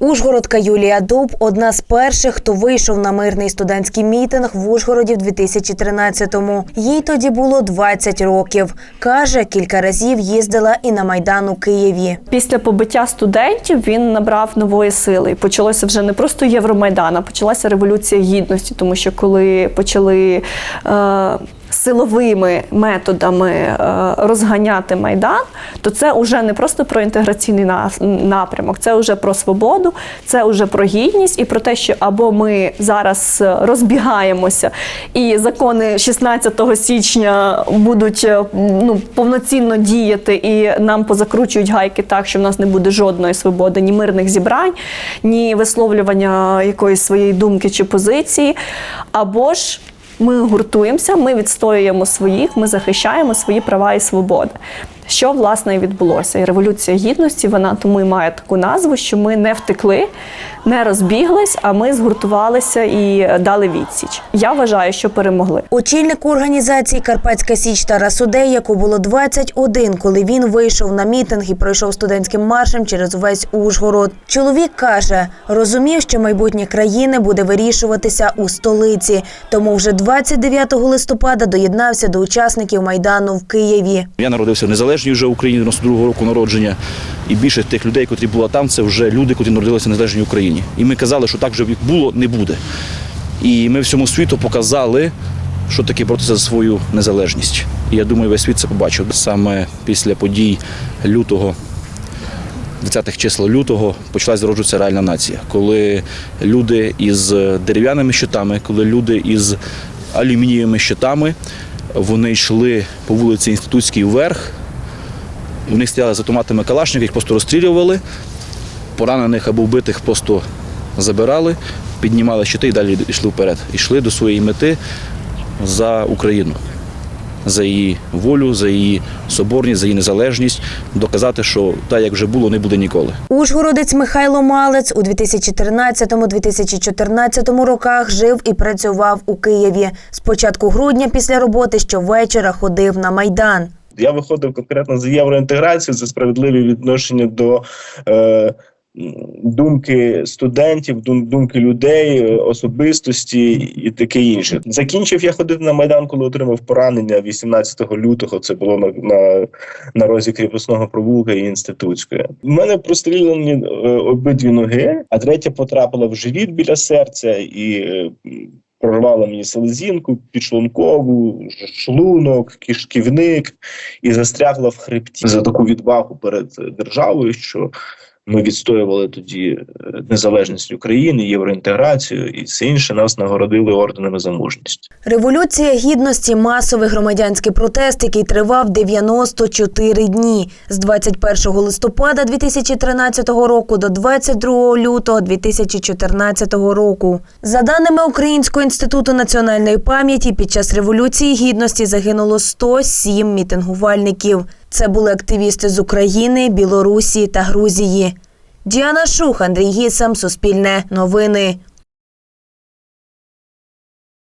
Ужгородка Юлія Дуб одна з перших, хто вийшов на мирний студентський мітинг в Ужгороді в 2013-му. Їй тоді було 20 років. Каже, кілька разів їздила і на майдан у Києві. Після побиття студентів він набрав нової сили. Почалося вже не просто Євромайдан, а почалася революція гідності, тому що коли почали. Е- Силовими методами е, розганяти майдан, то це вже не просто про інтеграційний напрямок, це вже про свободу, це вже про гідність і про те, що або ми зараз розбігаємося, і закони 16 січня будуть е, ну, повноцінно діяти, і нам позакручують гайки так, що в нас не буде жодної свободи, ні мирних зібрань, ні висловлювання якоїсь своєї думки чи позиції, або ж. Ми гуртуємося, ми відстоюємо своїх, ми захищаємо свої права і свободи. Що власне і відбулося? І революція гідності вона тому і має таку назву, що ми не втекли, не розбіглись, а ми згуртувалися і дали відсіч. Я вважаю, що перемогли. Очільник організації Карпатська Січ Тарас Судей, яку було 21, коли він вийшов на мітинг і пройшов студентським маршем через увесь Ужгород. Чоловік каже, розумів, що майбутнє країни буде вирішуватися у столиці, тому вже 29 листопада доєднався до учасників майдану в Києві. Я народився в незалежній вже Україні 92-го року народження. І більше тих людей, котрі були там, це вже люди, котрі народилися в незалежній Україні. І ми казали, що так вже було, не буде. І ми всьому світу показали, що таке боротися за свою незалежність. І я думаю, весь світ це побачив. Саме після подій лютого 20-х числа лютого почалась зароджуватися реальна нація, коли люди із дерев'яними щитами, коли люди із алюмінієвими щитами, вони йшли по вулиці Інститутській вверх, в них стояли з автоматами Калашників, їх просто розстрілювали, поранених або вбитих просто забирали, піднімали щити і далі йшли вперед. Йшли до своєї мети за Україну за її волю, за її соборність, за її незалежність, доказати, що так, як вже було, не буде ніколи. Ужгородець Михайло Малець у 2013-2014 роках жив і працював у Києві. З початку грудня після роботи щовечора ходив на майдан. Я виходив конкретно за євроінтеграцію, за справедливі відношення до е, думки студентів, дум, думки людей, е, особистості і таке інше. Закінчив я ходити на майдан, коли отримав поранення 18 лютого. Це було на, на, на розі кріпосного провулка і інститутської. У мене простріляні е, обидві ноги, а третя потрапила в живіт біля серця і. М, Прорвала мені селезінку, підшлункову, шлунок, кишківник і застрягла в хребті. За таку відвагу перед державою, що ми відстоювали тоді е, незалежність України, євроінтеграцію і все інше. Нас нагородили орденами за мужність. Революція гідності масовий громадянський протест, який тривав 94 дні з 21 листопада 2013 року до 22 лютого 2014 року. За даними Українського інституту національної пам'яті, під час революції гідності загинуло 107 мітингувальників. Це були активісти з України, Білорусі та Грузії. Діана Шух, Андрій Гісам, Суспільне новини.